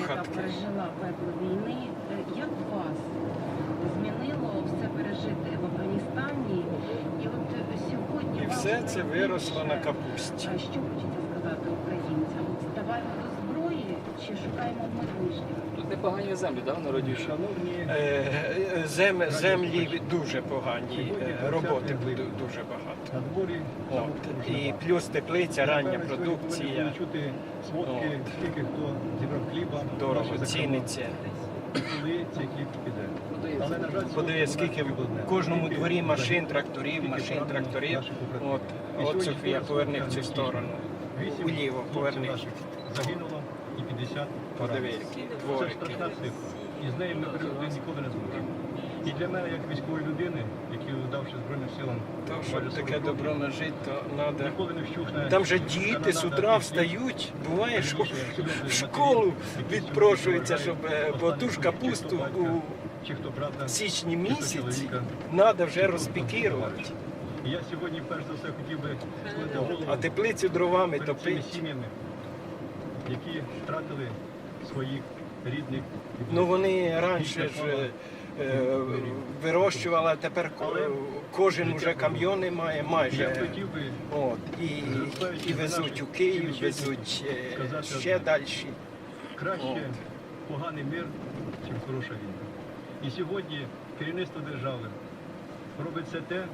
яка пережила пекло війни. Е, Як вас змінило все пережити в Афганістані? І от е, сьогодні І все це виросло на капусті. а Що хочеться сказати українцям? Ставаємо до зброї чи шукаємо мир? Тут непогані землі, да, в народі? Шановні, Е, е, Зем, землі дуже погані, е, роботи ду- дуже багато. на дворі От. І плюс теплиця, рання продукція, чути сводки, скільки хто зібрав хліба, дорого ціниться. Але, на жаль, сьогодні скільки в кожному дворі машин, тракторів, машин, тракторів. От, от Софія, поверни в цю сторону. Уліво, поверни. Загинуло і 50 Подиви, які дворики. І з нею ми ніколи не зможемо. І для мене, як військової людини, Збройним силам, майже щоб таке добро нажити, то треба. Там же діти з утра встають, буває, що в школу які відпрошуються, щоб е, бо ту ж капусту у січні місяці треба вже розпікірувати. Я сьогодні перш за все хотів би А теплицю дровами топить. сім'ями, які втратили своїх рідних. Ну вони раніше ж е, е, вирощували, а тепер ко- кожен вже камйони має майже. От, і, і везуть у Київ, везуть е, ще далі. краще поганий мир, ніж хороша війна. І сьогодні керівництво держави робить все те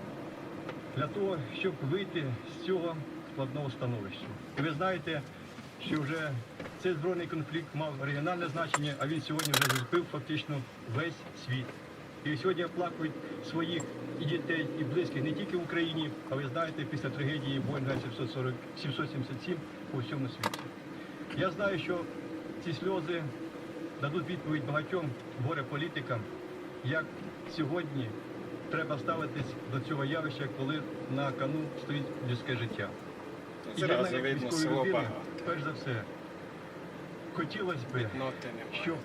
для того, щоб вийти з цього складного становища. І ви знаєте, що вже цей збройний конфлікт мав регіональне значення, а він сьогодні вже зачепив фактично весь світ. І сьогодні оплакують своїх і дітей, і близьких не тільки в Україні, а ви знаєте, після трагедії Боїнга 740 777 по всьому світі. Я знаю, що ці сльози дадуть відповідь багатьом горе-політикам, як сьогодні треба ставитись до цього явища, коли на кону стоїть людське життя. І для Зразу як видно військової людини, перш за все, хотілося б, щоб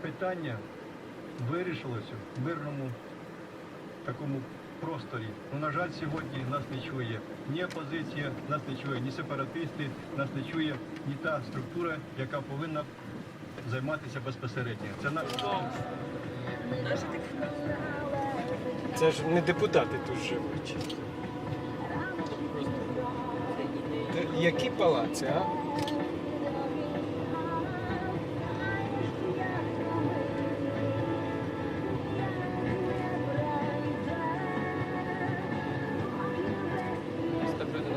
питання вирішилося в мирному такому просторі. Ну, на жаль, сьогодні нас не чує ні опозиція, нас не чує ні сепаратисти, нас не чує ні та структура, яка повинна займатися безпосередньо. Це наш Це ж не депутати тут живуть. Які палаци, а?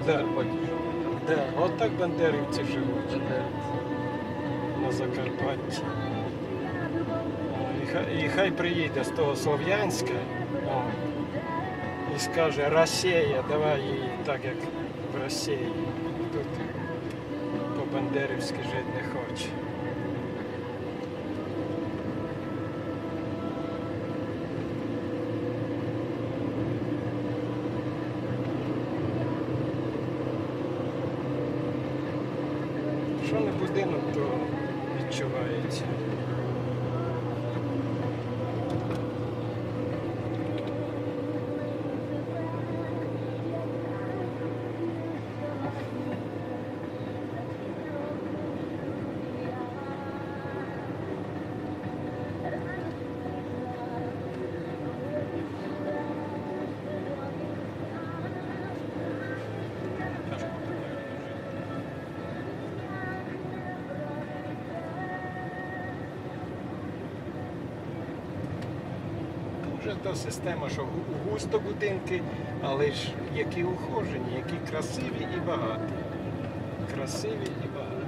Живуть. Да, от так бандерівці живуть на Закарпатті. І хай, і хай приїде з того Слов'янська і скаже Росія, давай її так, як в Росії. Тут по-бандерівськи жити не хоче. Що не будинок, то відчувається. Вже та система, що густо будинки, але ж які ухожені, які красиві і багаті. Красиві і багаті.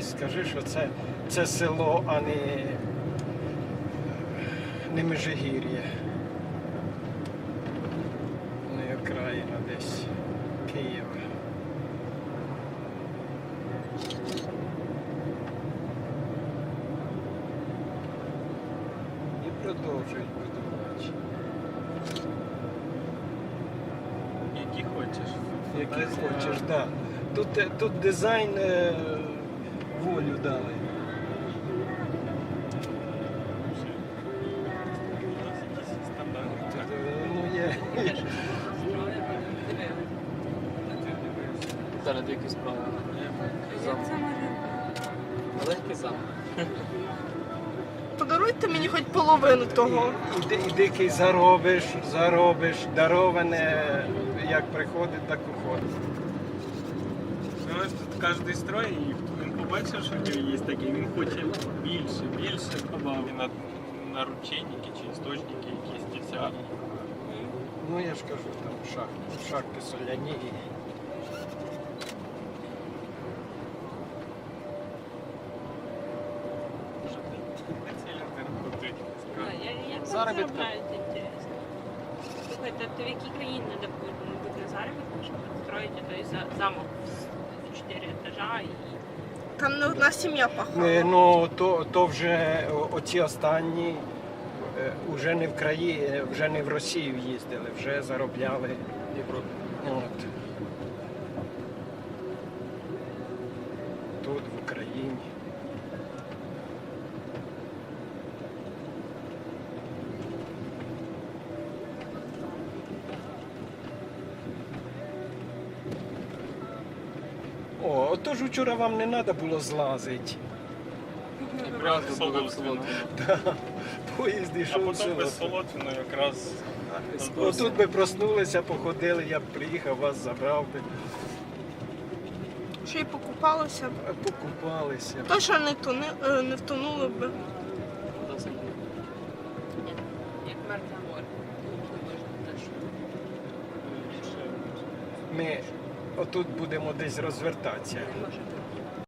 Скажи, що це, це село, а не, не Межигір'я. Не окраїна десь Києва. І продовжують будувати. Які хочеш. Які хочеш, так. Да. Тут, е, тут дизайн е, волю дали. Зараз деякі справи. Зам. Маленький зам. Подаруйте мені хоч половину того. І, і дикий заробиш, заробиш, дароване, як приходить, так уходить. Ну, тут кожен строй, і він побачив, що в нього є такий, він хоче більше, більше добавити на наручники чи істочники якісь ті. Ну я ж кажу, там шахти, шахти соляні. Заробітки. Слухайте, то в якій країні треба бути на заробітку, щоб строїти той замок в 4 етажа і Там не одна сім'я пахала. Е, Ну то, то вже оці останні е, вже не в краї, вже не в Росію їздили, вже заробляли. Європі. От. Тут, в Україні. О, отож вчора вам не треба було злазити. Якраз солодкий. солодкого. Поїзд А йшов потім село. без солодкину якраз Отут ми проснулися, походили, я б приїхав, вас забрав би, Ще й покупалося б. покупалися. Точно не, туни, е, не втонули б. Як. Можна теж. Ми отут будемо десь розвертатися.